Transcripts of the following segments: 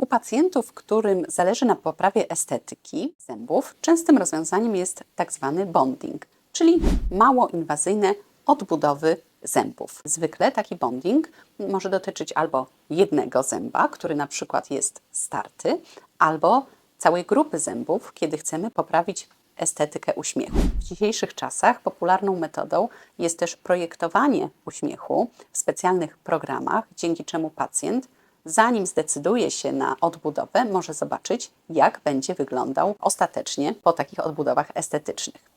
U pacjentów, którym zależy na poprawie estetyki zębów, częstym rozwiązaniem jest tak zwany bonding, czyli mało inwazyjne odbudowy zębów. Zwykle taki bonding może dotyczyć albo jednego zęba, który na przykład jest starty, albo całej grupy zębów, kiedy chcemy poprawić estetykę uśmiechu. W dzisiejszych czasach popularną metodą jest też projektowanie uśmiechu w specjalnych programach, dzięki czemu pacjent, zanim zdecyduje się na odbudowę, może zobaczyć, jak będzie wyglądał ostatecznie po takich odbudowach estetycznych.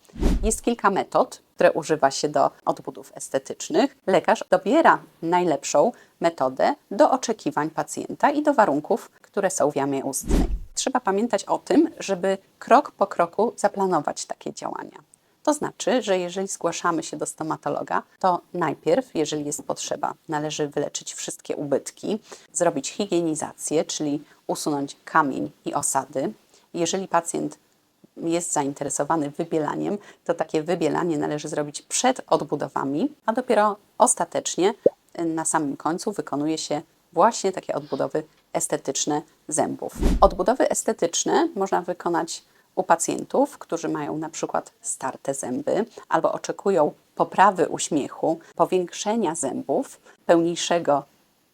Jest kilka metod, które używa się do odbudów estetycznych. Lekarz dobiera najlepszą metodę do oczekiwań pacjenta i do warunków, które są w jamie ustnej. Trzeba pamiętać o tym, żeby krok po kroku zaplanować takie działania. To znaczy, że jeżeli zgłaszamy się do stomatologa, to najpierw, jeżeli jest potrzeba, należy wyleczyć wszystkie ubytki, zrobić higienizację, czyli usunąć kamień i osady. Jeżeli pacjent jest zainteresowany wybielaniem, to takie wybielanie należy zrobić przed odbudowami, a dopiero ostatecznie na samym końcu wykonuje się właśnie takie odbudowy estetyczne zębów. Odbudowy estetyczne można wykonać u pacjentów, którzy mają na przykład starte zęby albo oczekują poprawy uśmiechu, powiększenia zębów, pełniejszego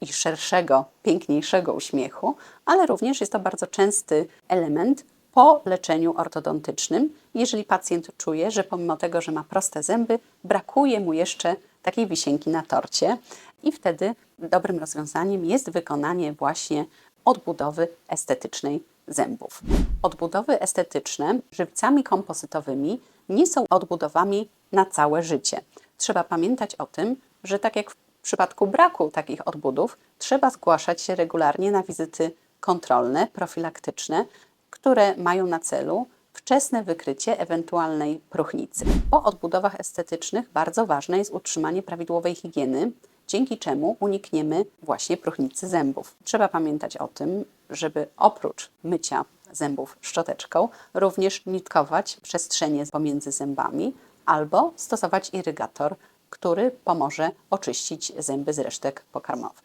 i szerszego, piękniejszego uśmiechu, ale również jest to bardzo częsty element po leczeniu ortodontycznym, jeżeli pacjent czuje, że pomimo tego, że ma proste zęby, brakuje mu jeszcze takiej wisienki na torcie i wtedy dobrym rozwiązaniem jest wykonanie właśnie odbudowy estetycznej zębów. Odbudowy estetyczne żywcami kompozytowymi nie są odbudowami na całe życie. Trzeba pamiętać o tym, że tak jak w przypadku braku takich odbudów, trzeba zgłaszać się regularnie na wizyty kontrolne, profilaktyczne, które mają na celu wczesne wykrycie ewentualnej próchnicy. Po odbudowach estetycznych bardzo ważne jest utrzymanie prawidłowej higieny, dzięki czemu unikniemy właśnie próchnicy zębów. Trzeba pamiętać o tym, żeby oprócz mycia zębów szczoteczką, również nitkować przestrzenie pomiędzy zębami albo stosować irygator, który pomoże oczyścić zęby z resztek pokarmowych.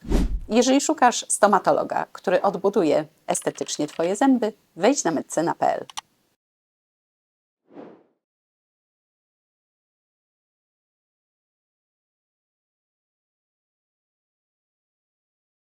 Jeżeli szukasz stomatologa, który odbuduje estetycznie Twoje zęby, wejdź na medcena.pl.